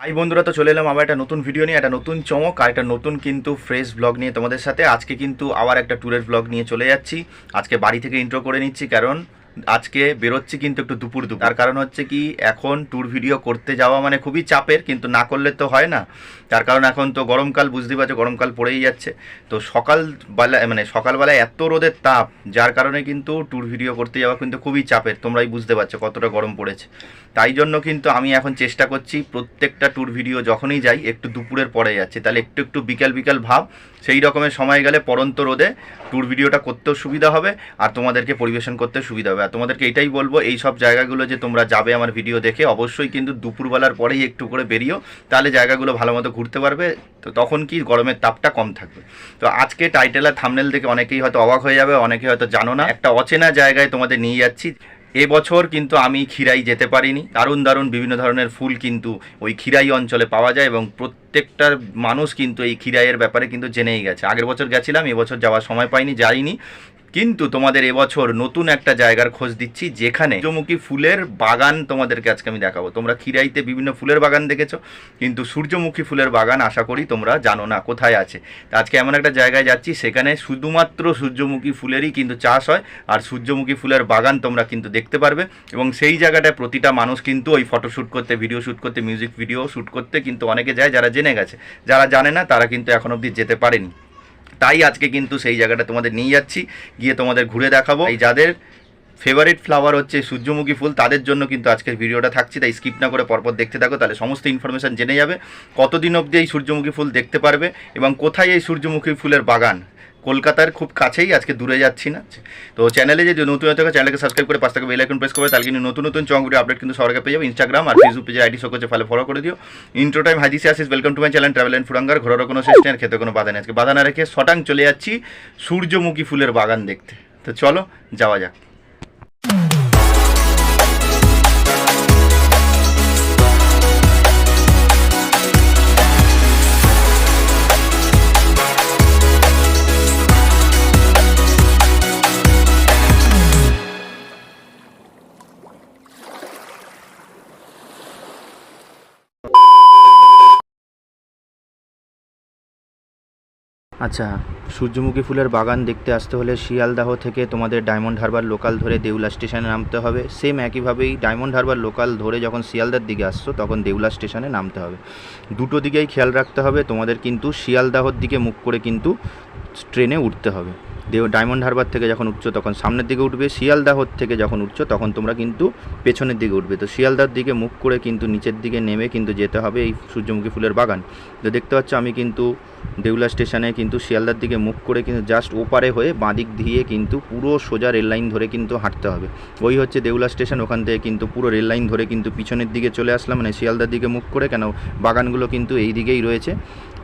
High বন্ধুরা, তো চলে এলাম আবার একটা নতুন ভিডিও নিয়ে, একটা নতুন চমক আর একটা নতুন কিন্তু ফ্রেশ ব্লগ নিয়ে তোমাদের সাথে। আজকে কিন্তু আবার একটা ট্যুরের ব্লগ নিয়ে চলে যাচ্ছি। আজকে বাড়ি থেকে ইন্ট্রো করে নিচ্ছি, কারণ আজকে বেরোচ্ছি কিন্তু একটু দুপুর দুপুর। তার কারণ হচ্ছে কি, এখন ট্যুর ভিডিও করতে যাওয়া মানে খুবই চাপের, কিন্তু না করলে তো হয় না। তার কারণ এখন তো গরমকাল, বুঝতে পারছ, গরমকাল পড়েই যাচ্ছে। তো সকালবেলা মানে সকালবেলায় এত রোদের তাপ, যার কারণে কিন্তু ট্যুর ভিডিও করতে যাওয়া কিন্তু খুবই চাপের। তোমরাই বুঝতে পারছ কতটা গরম পড়েছে। তাই জন্য কিন্তু আমি এখন চেষ্টা করছি প্রত্যেকটা ট্যুর ভিডিও যখনই যাই, একটু দুপুরের পরে যাচ্ছে। তাহলে একটু একটু বিকেল বিকেল ভাব সেই রকমের সময় গেলে পরন্ত রোদে ট্যুর ভিডিওটা করতেও সুবিধা হবে আর তোমাদেরকে পরিবেশন করতে সুবিধা হবে। আর তোমাদেরকে এটাই বলব, এই সব জায়গাগুলো যে তোমরা যাবে আমার ভিডিও দেখে, অবশ্যই কিন্তু দুপুরবেলার পরেই একটু করে বেরিয়েও তাহলে জায়গাগুলো ভালো মতো ঘুরতে পারবে। তো তখন কি গরমের তাপটা কম থাকবে। তো আজকে টাইটেল আর থামনেল দেখে অনেকেই হয়তো অবাক হয়ে যাবে, অনেকে হয়তো জানো না। একটা অচেনা জায়গায় তোমাদের নিয়ে যাচ্ছি। এবছর কিন্তু আমি ক্ষীরাই যেতে পারিনি। দারুণ দারুণ বিভিন্ন ধরনের ফুল কিন্তু ওই ক্ষীরাই অঞ্চলে পাওয়া যায় এবং প্রত্যেকটার মানুষ কিন্তু এই ক্ষীরাইয়ের ব্যাপারে কিন্তু জেনেই গেছে। আগের বছর গেছিলাম এবছর যাওয়ার সময় পাইনি, যাইনি। কিন্তু তোমাদের এবছর নতুন একটা জায়গার খোঁজ দিচ্ছি, যেখানে সূর্যমুখী ফুলের বাগান তোমাদেরকে আজকে আমি দেখাবো। তোমরা খিরাইতে বিভিন্ন ফুলের বাগান দেখেছ, কিন্তু সূর্যমুখী ফুলের বাগান আশা করি তোমরা জানো না কোথায় আছে। আজকে এমন একটা জায়গায় যাচ্ছি, সেখানে শুধুমাত্র সূর্যমুখী ফুলেরই কিন্তু চাষ হয়, আর সূর্যমুখী ফুলের বাগান তোমরা কিন্তু দেখতে পারবে। এবং সেই জায়গাটায় প্রতিটা মানুষ কিন্তু ওই ফটো শ্যুট করতে ভিডিও শ্যুট করতে মিউজিক ভিডিও শ্যুট করতে কিন্তু অনেকে যায়, যারা জেনে গেছে। যারা জানে না, তারা কিন্তু এখন অবধি যেতে পারেনি। তাই আজকে কিন্তু সেই জায়গাটা তোমাদের নিয়ে যাচ্ছি। গিয়ে তোমাদের ঘুরে দেখাবো। এই যাদের ফেভারিট ফ্লাওয়ার হচ্ছে সূর্যমুখী ফুল, তাদের জন্য কিন্তু আজকের ভিডিওটা থাকছে। তাই স্কিপ না করে পরপর দেখতে থাকো, তাহলে সমস্ত ইনফরমেশান জেনে যাবে। কতদিন অবধি এই সূর্যমুখী ফুল দেখতে পারবে এবং কোথায় এই সূর্যমুখী ফুলের বাগান? কলকাতার খুব কাছেই, আজকে দূরে যাচ্ছি না। তো চ্যানেলে যে নতুন থাকে চ্যানেলকে সাবস্ক্রাইব করে পাশ থেকে বেল আইকন প্রেস করে তাহলে কিন্তু নতুন নতুন চং ভিডিও আপডেট কিন্তু আগে পেয়ে যাবে। ইনস্টাগ্রাম আর ফেসবুক পেজে আইডি সকলে ফলে ফলো করে দিও। ইন্ট্রো টাইম হাজি আসিস welcome to my channel travel and ফুরাঙ্গার ঘোরারও কোনো নেই, আর খেতে কোনো বাধা নেই। আজকে বাধা না রেখে শটাং চলে যাচ্ছি, সূর্যমুখী ফুলের বাগান দেখতে। তো চলো, যাওয়া যাক। আচ্ছা সূর্যমুখী ফুলের বাগান দেখতে আসতে হলে শিয়ালদাহ থেকে তোমাদের ডায়মন্ড হারবার লোকাল ধরে দেউলা স্টেশনে নামতে হবে। সেম একইভাবেই ডায়মন্ড হারবার লোকাল ধরে যখন শিয়ালদার দিকে আসছো, তখন দেউলা স্টেশনে নামতে হবে। দুটো দিকেই খেয়াল রাখতে হবে তোমাদের কিন্তু শিয়ালদাহর দিকে মুখ করে কিন্তু ট্রেনে উঠতে হবে। ডায়মন্ড হারবার থেকে যখন উঠছো তখন সামনের দিকে উঠবে শিয়ালদাহর থেকে যখন উঠছো তখন তোমরা কিন্তু পেছনের দিকে উঠবে। তো শিয়ালদার দিকে মুখ করে কিন্তু নিচের দিকে নেমে কিন্তু যেতে হবে এই সূর্যমুখী ফুলের বাগান। তো দেখতে পাচ্ছ আমি কিন্তু দেউলা স্টেশনে কিন্তু শিয়ালদার দিকে মুখ করে কিন্তু জাস্ট ওপারে হয়ে বাঁদিক দিয়ে কিন্তু পুরো সোজা রেল লাইন ধরে কিন্তু হাঁটতে হবে। ওই হচ্ছে দেউলা স্টেশন, ওখান থেকে কিন্তু পুরো রেল লাইন ধরে কিন্তু পিছনের দিকে চলে আসলাম। মানে শিয়ালদার দিকে মুখ করে কেন? বাগানগুলো কিন্তু এই দিকেই রয়েছে।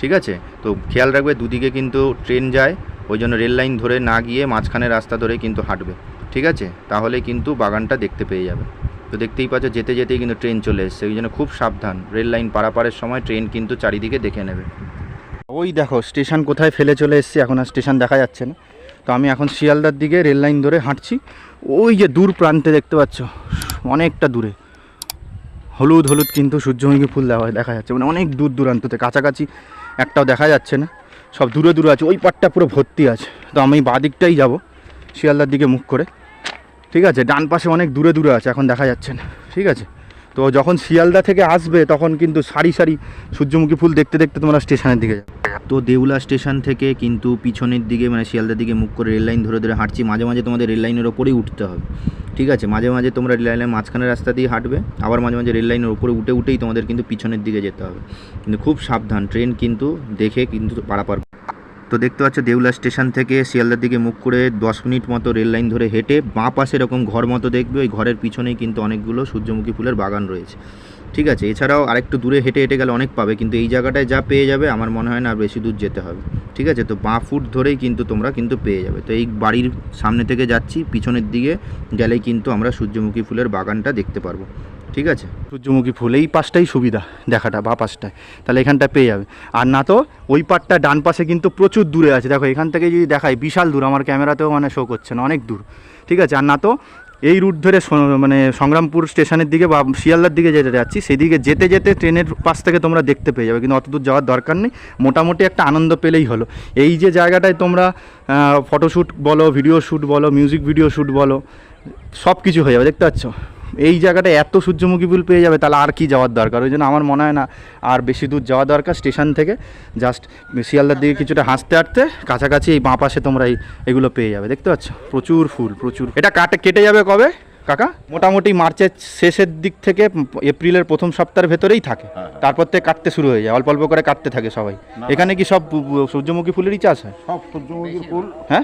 ঠিক আছে? তো খেয়াল রাখবে দুদিকে কিন্তু ট্রেন যায়। ওই জন্য রেল লাইন ধরে না গিয়ে মাঝখানে রাস্তা ধরে কিন্তু হাঁটবে। ঠিক আছে? তাহলে কিন্তু বাগানটা দেখতে পেয়ে যাবে। তো দেখতেই পাচ্ছ, যেতে যেতেই কিন্তু ট্রেন চলে এসছে। ওই জন্য খুব সাবধান। রেল লাইন পারাপারের সময় ট্রেন কিন্তু চারিদিকে দেখে নেবে। ওই দেখো, স্টেশন কোথায় ফেলে চলে এসছে, এখন আর স্টেশন দেখা যাচ্ছে না। তো আমি এখন শিয়ালদার দিকে রেল লাইন ধরে হাঁটছি। ওই যে দূর প্রান্তে দেখতে পাচ্ছ, অনেকটা দূরে। হলুদ হলুদ কিন্তু সূর্যমুখী ফুল দেওয়া দেখা যাচ্ছে। মানে অনেক দূর দূরান্ততে কাছাকাছি একটাও দেখা যাচ্ছে না। সব দূরে দূরে আছে, ওই পাটটা পুরো ভর্তি আছে। তো আমি বাঁ দিকটাই যাব, শিয়ালদার দিকে মুখ করে। ঠিক আছে, ডান পাশে অনেক দূরে দূরে আছে, এখন দেখা যাচ্ছে না। ঠিক আছে? তো যখন শিয়ালদা থেকে আসবে, তখন কিন্তু সারি সারি সূর্যমুখী ফুল দেখতে দেখতে তোমরা স্টেশনের দিকে যাবে। তো দেউলা স্টেশন থেকে কিন্তু পিছনের দিকে মানে শিয়ালদার দিকে মুখ করে রেল লাইন ধরে ধরে হাঁটছি। মাঝে মাঝে তোমাদের রেল লাইনের ওপরেই উঠতে হবে। ঠিক আছে? মাঝে মাঝে তোমরা রেল লাইনের মাঝখানের রাস্তা দিয়ে হাঁটবে। আবার মাঝে মাঝে রেল লাইনের উপরে উঠে উঠেই তোমাদের কিন্তু পিছনের দিকে যেতে হবে। কিন্তু খুব সাবধান, ট্রেন কিন্তু দেখে কিন্তু পারাপার তো দেখতে পাচ্ছ দেউলা স্টেশন থেকে শিয়ালদার দিকে মুখ করে দশ মিনিট মতো রেল লাইন ধরে হেঁটে বাঁ পাশে এরকম ঘর মতো দেখবে। ওই ঘরের পিছনেই কিন্তু অনেকগুলো সূর্যমুখী ফুলের বাগান রয়েছে। ঠিক আছে, এছাড়াও আরেকটু দূরে হেঁটে হেঁটে গেলে অনেক পাবে, কিন্তু এই জায়গাটায় যা পেয়ে যাবে আমার মনে হয় না আর বেশি দূর যেতে হবে। ঠিক আছে, তো বাঁ ফুট ধরেই কিন্তু তোমরা কিন্তু পেয়ে যাবে। তো এই বাড়ির সামনে থেকে যাচ্ছি, পিছনের দিকে গেলেই কিন্তু আমরা সূর্যমুখী ফুলের বাগানটা দেখতে পারব। ঠিক আছে? সূর্যমুখী ফুল এই পাশটাই সুবিধা দেখাটা বা পাশটায়। তাহলে এখানটা পেয়ে যাবে। আর না তো, ওই পাটটা ডান পাশে কিন্তু প্রচুর দূরে আছে। দেখো, এখান থেকে যদি দেখাই, বিশাল দূর, আমার ক্যামেরাতেও মানে শো করছে না, অনেক দূর। ঠিক আছে? আর না তো, এই রুট ধরে মানে সংগ্রামপুর স্টেশনের দিকে বা শিয়ালদার দিকে যেতে যাচ্ছি, সেদিকে যেতে যেতে ট্রেনের পাশ থেকে তোমরা দেখতে পেয়ে যাবে। কিন্তু অত দূর যাওয়ার দরকার নেই। মোটামুটি একটা আনন্দ পেলেই হলো। এই যে জায়গাটায় তোমরা ফটোশ্যুট বলো ভিডিও শ্যুট বলো মিউজিক ভিডিও শ্যুট বলো সব কিছু হয়ে যাবে। দেখতে পাচ্ছ? এই জায়গাটায় এত সূর্যমুখী ফুল পেয়ে যাবে তাহলে আর কি যাওয়ার দরকার? ওই জন্য আমার মনে হয় না আর বেশি দূর যাওয়া দরকার স্টেশন থেকে। জাস্ট শিয়ালদার দিকে কিছুটা হাসতে হাঁটতে কাছাকাছি এই বাঁ পাশে তোমরা এই এগুলো পেয়ে যাবে দেখতে পাচ্ছ? প্রচুর ফুল প্রচুর। এটা কাটে কেটে যাবে কবে কাকা? মোটামুটি মার্চের শেষের দিক থেকে এপ্রিলের প্রথম সপ্তাহের ভেতরেই থাকে। হ্যাঁ। তারপর থেকে কাটতে শুরু হয়ে যায় অল্প অল্প করে কাটতে থাকে সবাই। এখানে কি সব সূর্যমুখী ফুলেরই চাষ হয়? সব সূর্যমুখীর ফুল। হ্যাঁ?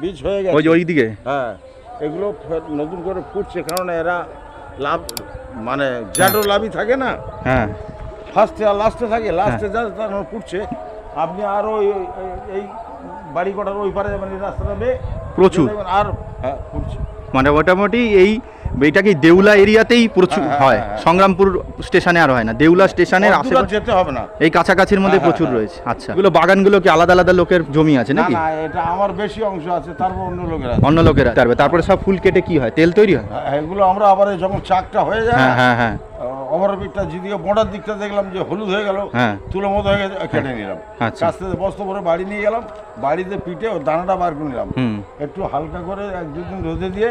বীজ হয়ে ওই ওই দিকে হ্যাঁ। এগুলো নতুন করে ফুটছে কারণ এরা লাভ মানে জ্যাডো লাভই থাকে না। হ্যাঁ। ফার্স্টে আর লাস্টে থাকে লাস্টে যা তখন ফুটছে আপনি আরও এই বাড়ি কটার ওই পারে মানে রাস্তাটা বে প্রচুর। আর হ্যাঁ ফুটছে মানে মোটামুটি এই এইটা কি দেউলা এরিয়াতেই প্রচুর হ্যাঁ, হ্যাঁ, হয়? হ্যাঁ। সংগ্রামপুর স্টেশনে আর হয় না। দেউলা স্টেশনের আশেপাশে যেতে হবে না। এই কাছাকাছির মধ্যে প্রচুর। রয়েছে। আচ্ছা। এগুলো বাগানগুলো কি আলাদা আলাদা লোকের জমি আছে নাকি? না এটা আমার বেশি অংশ আছে তারপর অন্য লোকের আছে। অন্য লোকেরা আছে। তারপরে সব ফুল কেটে কি হয়? তেল তৈরি হয়? হ্যাঁ, এগুলো আমরা আবার যখন চাকটা হয়ে যায় হ্যাঁ হ্যাঁ হ্যাঁ। ওভারপিকটা যদিও বর্ডার দিকটা দেখলাম যে হলুদ হয়ে গেল হ্যাঁ। তুলো মতো হয়ে গেছে কেটে নিলাম। আচ্ছা। কাছ থেকে বস্তা ভরে বাড়ি নিয়ে গেলাম বাড়িতে পিঠে ও দানাটা বার করে নিলাম। একটু হালকা করে এক দুদিন রোদে দিয়ে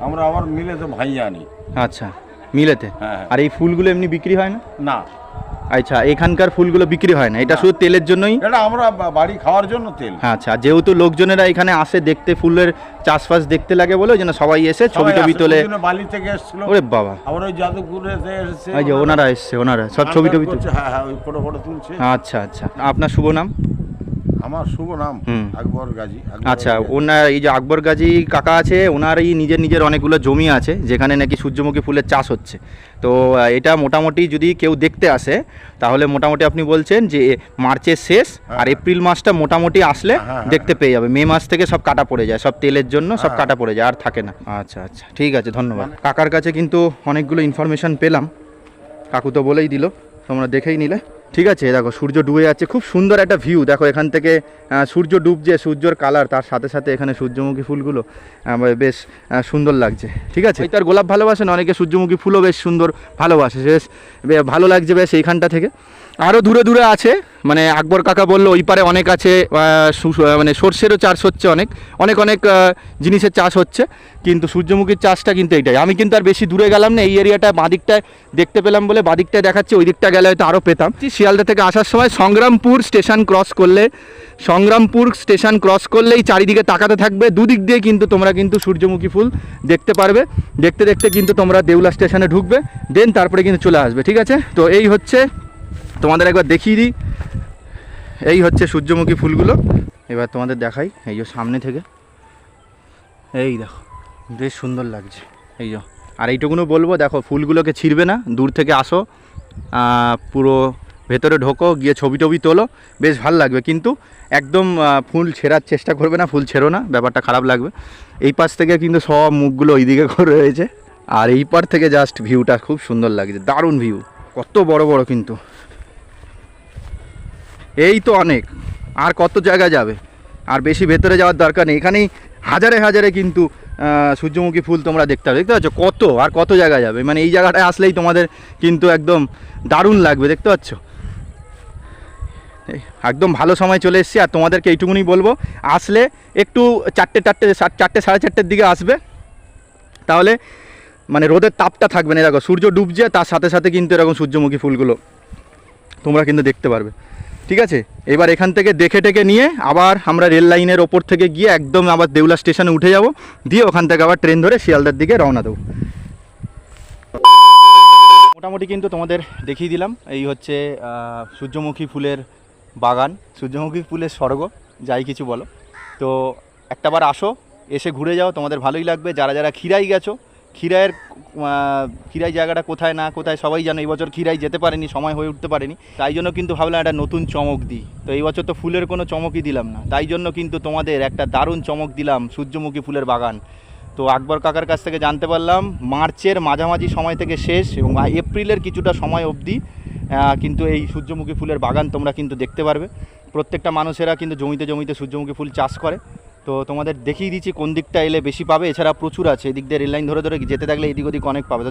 আমরা আবার মিলেতে ভাইয়া আনি। আচ্ছা মিলেতে? হ্যাঁ, হ্যাঁ। আর এই ফুলগুলো এমনি বিক্রি হয় না? না। আচ্ছা এখানকার ফুলগুলো বিক্রি হয় না এটা শুধু তেলের জন্যই? এটা আমরা বাড়ি খাওয়ার জন্য তেল। হ্যাঁ আচ্ছা যেহেতু লোকজনেরা এখানে আসে দেখতে ফুলের চাষবাস দেখতে লাগে বলে ওই জন্য সবাই এসে ছবি টবি তোলে। বালি থেকে এসেছিল। ওরে বাবা। আবার ওই যাদবপুরে এসেছে। যে ওনারা এসছে ওনারা। সব ছবি টবি তুলছে হ্যাঁ হ্যাঁ ওই ফটো ফটো তুলছে। আচ্ছা আচ্ছা। আপনার শুভ নাম? আমার শুভ নাম আকবর গাজী। আচ্ছা ওনার এই যে আকবর গাজী কাকা আছে ওনারই নিজের নিজের অনেকগুলো জমি আছে যেখানে নাকি সূর্যমুখী ফুলের চাষ হচ্ছে। তো এটা মোটামুটি যদি কেউ দেখতে আসে তাহলে মোটামুটি আপনি বলছেন যে মার্চের শেষ আর এপ্রিল মাসটা মোটামুটি আসলে হ্যাঁ, হ্যাঁ। দেখতে পেয়ে যাবে। মে মাস থেকে সব কাটা পড়ে যায় সব তেলের জন্য সব হ্যাঁ। কাটা পড়ে যায় আর থাকে না। আচ্ছা আচ্ছা ঠিক আছে ধন্যবাদ। কাকার কাছে কিন্তু অনেকগুলো ইনফরমেশন পেলাম। কাকু তো বলেই দিল তোমরা দেখেই নিলে। ঠিক আছে, দেখো সূর্য ডুবে যাচ্ছে, খুব সুন্দর একটা ভিউ দেখো এখান থেকে সূর্য ডুবছে, সূর্যর কালার তার সাথে সাথে এখানে সূর্যমুখী ফুলগুলো বেশ সুন্দর লাগছে। ঠিক আছে? তার গোলাপ ভালোবাসেন অনেকে সূর্যমুখী ফুলও বেশ সুন্দর ভালোবাসে, বেশ ভালো লাগছে বেশ এইখানটা থেকে। আরও দূরে দূরে আছে। মানে আকবর কাকা বলল, ওই পারে অনেক আছে মানে সর্ষেরও চাষ হচ্ছে অনেক অনেক অনেক জিনিসের চাষ হচ্ছে, কিন্তু সূর্যমুখীর চাষটা কিন্তু এইটাই। আমি কিন্তু আর বেশি দূরে গেলাম না, এই এরিয়াটা বাদিকটায় দেখতে পেলাম বলে বাদিকটায় দেখাচ্ছে, ওই দিকটা গেলে হয়তো আরও পেতাম। শিয়ালদা থেকে আসার সময় সংগ্রামপুর স্টেশন ক্রস করলে, সংগ্রামপুর স্টেশন ক্রস করলেই চারিদিকে তাকাতে থাকবে, দুদিক দিয়ে কিন্তু তোমরা কিন্তু সূর্যমুখী ফুল দেখতে পারবে। দেখতে দেখতে কিন্তু তোমরা দেউলা স্টেশনে ঢুকবে, দেন তারপরে কিন্তু চলে আসবে, ঠিক আছে? তো এই হচ্ছে তোমাদের একবার দেখিয়ে দিই। এই হচ্ছে সূর্যমুখী ফুলগুলো। এবার তোমাদের দেখাই, এই যে সামনে থেকে। এই দেখো, বেশ সুন্দর লাগছে। এই যে, আর এইটুকুনো বলব, দেখো, ফুলগুলোকে ছিঁড়বে না, দূর থেকে আসো পুরো ভেতরে ঢোকো, গিয়ে ছবি টবি তোলো, বেশ ভালো লাগবে। কিন্তু একদম ফুল ছেঁড়ার চেষ্টা করবে না, ফুল ছেড়ো না, ব্যাপারটা খারাপ লাগবে। এই পাশ থেকে কিন্তু সব মুখগুলো ওইদিকে করে রয়েছে। আর এই পার থেকে জাস্ট ভিউটা খুব সুন্দর লাগছে, দারুণ ভিউ কত বড় বড় কিন্তু। এই তো অনেক। আর কত জায়গা যাবে? আর বেশি ভেতরে যাওয়ার দরকার নেই। এখানেই হাজারে হাজারে কিন্তু সূর্যমুখী ফুল তোমরা দেখতে পাবে। দেখতে পাচ্ছ? কত আর কত জায়গা যাবে? মানে এই জায়গাটায় আসলেই তোমাদের কিন্তু একদম দারুণ লাগবে। দেখতে পাচ্ছ? একদম ভালো সময় চলে এসেছি। আর তোমাদেরকে এইটুকুনি বলব, আসলে একটু চারটে চারটে চারটে, সাড়ে চারটের দিকে আসবে। তাহলে মানে রোদের তাপটা থাকবে না। দেখো, সূর্য ডুবছে, তার সাথে সাথে কিন্তু এরকম সূর্যমুখী ফুলগুলো তোমরা কিন্তু দেখতে পারবে। ঠিক আছে? এবার এখান থেকে দেখে টেকে নিয়ে আবার আমরা রেল লাইনের ওপর থেকে গিয়ে একদম আবার দেউলা স্টেশনে উঠে যাব। দিয়ে ওখান থেকে আবার ট্রেন ধরে শিয়ালদার দিকে রওনা দেবো। মোটামুটি কিন্তু তোমাদের দেখিয়ে দিলাম। এই হচ্ছে সূর্যমুখী ফুলের বাগান। সূর্যমুখী ফুলের স্বর্গ, যাই কিছু বলো। তো একটাবার আসো, এসে ঘুরে যাও, তোমাদের ভালোই লাগবে। যারা যারা খিরাই গেছো আহ, খিরাই জায়গাটা কোথায় না কোথায় সবাই জানো এই বছর খিরাই যেতে পারেনি সময় হয়ে উঠতে পারেনি। তাই জন্য কিন্তু ভাবলাম একটা নতুন চমক দিই। তো এই বছর তো ফুলের কোনো চমকই দিলাম না। তাই জন্য কিন্তু তোমাদের একটা দারুণ চমক দিলাম সূর্যমুখী ফুলের বাগান। তো আকবর কাকার কাছ থেকে জানতে পারলাম মার্চের মাঝামাঝি সময় থেকে শেষ এবং এপ্রিলের কিছুটা সময় অবধি কিন্তু এই সূর্যমুখী ফুলের বাগান তোমরা কিন্তু দেখতে পারবে। প্রত্যেকটা মানুষেরা কিন্তু জমিতে জমিতে সূর্যমুখী ফুল চাষ করে। তো তোমাদের দেখিয়ে দিচ্ছি কোন দিকটা এলে বেশি পাবে। এছাড়া প্রচুর আছে, এদিক দিয়ে রেললাইন ধরে ধরে যেতে থাকলে এদিক ওদিক অনেক পাবে। তো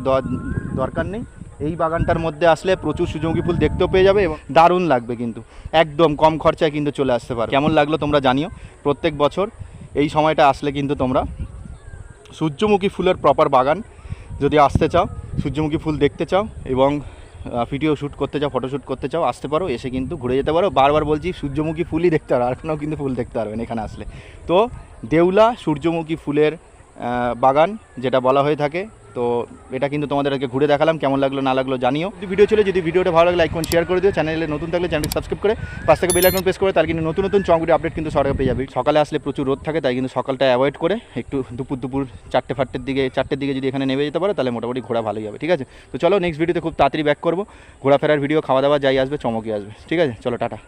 দরকার নেই। এই বাগানটার মধ্যে আসলে প্রচুর সূর্যমুখী ফুল দেখতেও পেয়ে যাবে এবং দারুণ লাগবে কিন্তু। একদম কম খরচায় কিন্তু চলে আসতে পারো কেমন লাগল তোমরা জানিও। প্রত্যেক বছর এই সময়টা আসলে কিন্তু তোমরা সূর্যমুখী ফুলের প্রপার বাগান যদি আসতে চাও, সূর্যমুখী ফুল দেখতে চাও এবং ভিডিও শ্যুট করতে চাও ফটো শ্যুট করতে চাও আসতে পারো, এসে কিন্তু ঘুরে যেতে পারো। বারবার বলছি, সূর্যমুখী ফুলই দেখতে পারো, আর কোনো কিন্তু ফুল দেখতে পারবেন এখানে আসলে। তো, দেউলা সূর্যমুখী ফুলের বাগান, যেটা বলা হয়ে থাকে তো এটা কিন্তু তোমাদেরকে ঘুরে দেখালাম, কেমন লাগল, না লাগল জানিও। যদি ভিডিও ছিল যদি ভিডিওটা ভালো লাগলে লাইক করুন শেয়ার করে দিও। চ্যানেলে নতুন থাকলে চ্যানেলকে সাবস্ক্রাইব করে, পাশ থেকে বেল আইকন প্রেস করে, তার কিন্তু নতুন নতুন চঙ্গুটি আপডেট কিন্তু সরকার পেয়ে যাবে। সকালে আসলে প্রচুর রোদ থাকে, তাই কিন্তু সকালটা অ্যাভয়েড করে একটু দুপুর দুপুর চারটে ফাটটের দিকে, চারটের দিকে যদি এখানে নেমে যেতে পারো, তাহলে মোটামুটি ঘোরা ভালোই হবে, ঠিক আছে? তো চলো নেক্সট ভিডিওতে খুব তাড়াতাড়ি ব্যাক করব। ঘোরাফেরার ভিডিও খাওয়া দাওয়া, যাই আসবে, চমকই আসবে, ঠিক আছে? চলো, টাটা।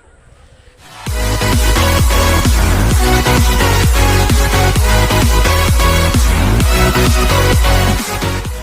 dance.